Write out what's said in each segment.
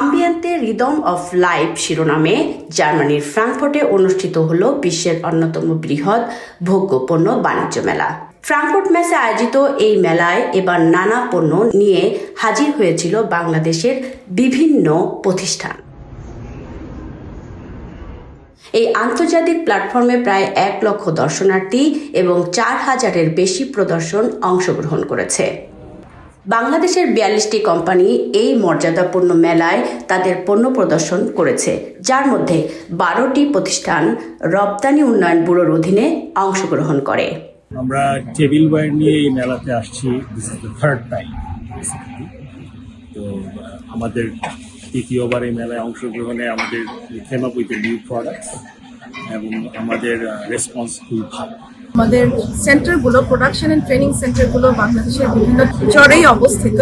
আম্বিয়ান্তে rhythm of life শিরোনামে জার্মানির ফ্রাঙ্কফর্টে অনুষ্ঠিত হল বিশ্বের অন্যতম বৃহৎ ভোগ্যপণ্য বাণিজ্য মেলা। ফ্রাঙ্কফুর্ট মেসে আয়োজিত এই মেলায় এবার নানা পণ্য নিয়ে হাজির হয়েছিল বাংলাদেশের বিভিন্ন প্রতিষ্ঠান। এই আন্তর্জাতিক প্ল্যাটফর্মে প্রায় এক লক্ষ দর্শনার্থী এবং চার হাজারের বেশি প্রদর্শন অংশগ্রহণ করেছে। বাংলাদেশের বিয়াল্লিশটি কোম্পানি এই মর্যাদাপূর্ণ মেলায় তাদের পণ্য প্রদর্শন করেছে, যার মধ্যে বারোটি প্রতিষ্ঠান রপ্তানি উন্নয়ন ব্যুরোর অধীনে অংশগ্রহণ করে। আমরা টেবিল ওয়্যার নিয়ে এই মেলাতে আসছি this is the third time তো, আমাদের তৃতীয়বার এই মেলায় অংশগ্রহণে আমাদের উইথ নিউ প্রোডাক্টস এবং আমাদের রেসপন্স খুবই ভালো। আমাদের সেন্টারগুলো প্রোডাকশন এন্ড ট্রেনিং সেন্টারগুলো বাংলাদেশের বিভিন্ন চরেই অবস্থিত।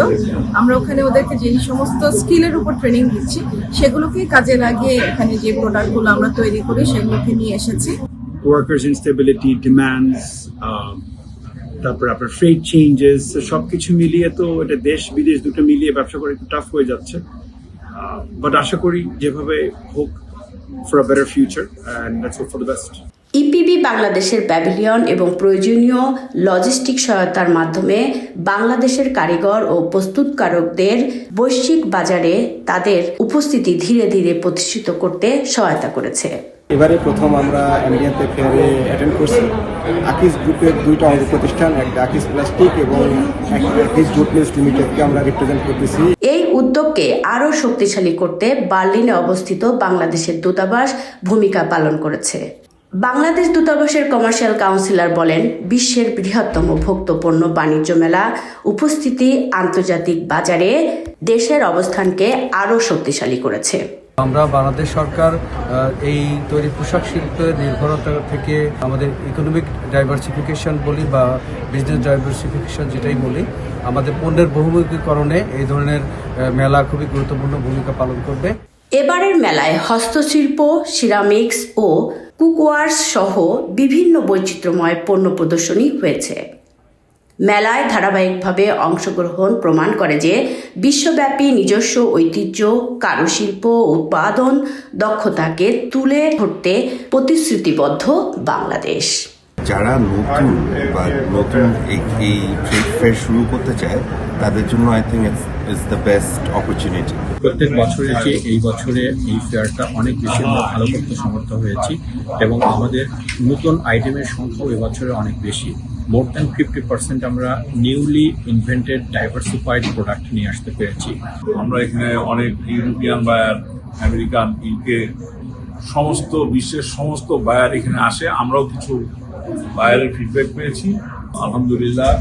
আমরা ওখানে ওদেরকে যে সমস্ত স্কিলের উপর ট্রেনিং দিচ্ছি সেগুলোকে কাজে লাগিয়ে এখানে যে প্রোডাক্টগুলো আমরা তৈরি করি সেগুলোকে নিয়ে এসেছি। Workers instability demands um, তারপর আপনার ফ্রেড চেঞ্জেস সব কিছু মিলিয়ে তো এটা দেশ বিদেশ দুটো মিলিয়ে ব্যবসা করা একটু টাফ হয়ে যাচ্ছে। বাট আশা করি যেভাবে হোক for a better future and that's for the best EPB বাংলাদেশের প্যাভিলিয়ন এবং প্রয়োজনীয় লজিস্টিক সহায়তার মাধ্যমে বাংলাদেশের কারিগর ও প্রস্তুতকারকদের বৈশ্বিক বাজারে তাদের উপস্থিতি ধীরে ধীরে প্রতিষ্ঠিত করতে সহায়তা করেছে। এবারে প্রথম আমরা এমডিএতে ফেয়ারে অ্যাটেন্ড করছি। আকিস গ্রুপের দুইটা অঙ্গ প্রতিষ্ঠান একটা আকিস প্লাস্টিক এবং আকিস জুটনেস লিমিটেডকে আমরা রিপ্রেজেন্ট করতেছি। এই উদ্যোগকে আরও শক্তিশালী করতে বার্লিনে অবস্থিত বাংলাদেশের দূতাবাস ভূমিকা পালন করেছে। বাংলাদেশ দূতাবাসের কমার্শিয়াল কাউন্সিলর বলেন বিশ্বের বৃহত্তম ভোক্তপণ্য বাণিজ্য মেলা উপস্থিতি আন্তর্জাতিক বাজারে দেশের অবস্থানকে আরও শক্তিশালী করেছে। আমরা বাংলাদেশ সরকার এই তৈরি পোশাক শিল্পের নির্ভরতা থেকে আমাদের ইকোনমিক ডাইভার্সিফিকেশন বলি বা বিজনেস ডাইভার্সিফিকেশন যেটাই বলি আমাদের পণ্যের বহুমুখীকরণে এই ধরনের মেলা খুবই গুরুত্বপূর্ণ ভূমিকা পালন করবে। এবারের মেলায় হস্তশিল্প সিরামিক্স ও কুকওয়ার্স সহ বিভিন্ন বৈচিত্র্যময় পণ্য প্রদর্শনী হয়েছে। মেলায় ধারাবাহিকভাবে অংশগ্রহণ প্রমাণ করে যে বিশ্বব্যাপী নিজস্ব ঐতিহ্য, কারুশিল্প উৎপাদন দক্ষতাকে তুলে ধরতে প্রতিশ্রুতিবদ্ধ বাংলাদেশ। যারা নতুন বা নতুন এই- ট্রেড ফেয়ার শুরু করতে চায় তাদের জন্য I think it's it's the best opportunity প্রত্যেক বছরের চেয়ে এই বছরে এই ফেয়ারটা অনেক বেশি আমরা ভালো করতে সমর্থ হয়েছি এবং আমাদের নতুন আইটেমের সংখ্যাও এবছরে অনেক বেশি। মোর দ্যান ফিফটি পার্সেন্ট আমরা নিউলি ইনভেন্টেড ডাইভার্সিফাইড প্রোডাক্ট নিয়ে আসতে পেরেছি। আমরা এখানে অনেক ইউরোপিয়ান বায়ার আমেরিকান ইউকে সমস্ত বিশ্বের সমস্ত বায়ার এখানে আসে। আমরাও কিছু বায়ারের ফিডব্যাক পেয়েছি। আলহামদুলিল্লাহ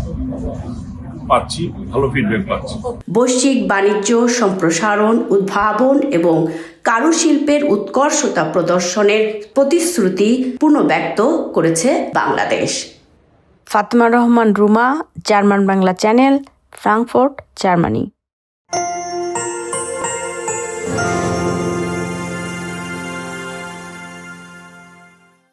পাচ্ছি ভালো ফিডব্যাক পাচ্ছি। বৈশ্বিক বাণিজ্য সম্প্রসারণ উদ্ভাবন এবং কারুশিল্পের উৎকর্ষতা প্রদর্শনের প্রতিশ্রুতি পুনর্ব্যক্ত করেছে Bangladesh. Fatema Rahman Ruma German Bangla channel Frankfurt Germany.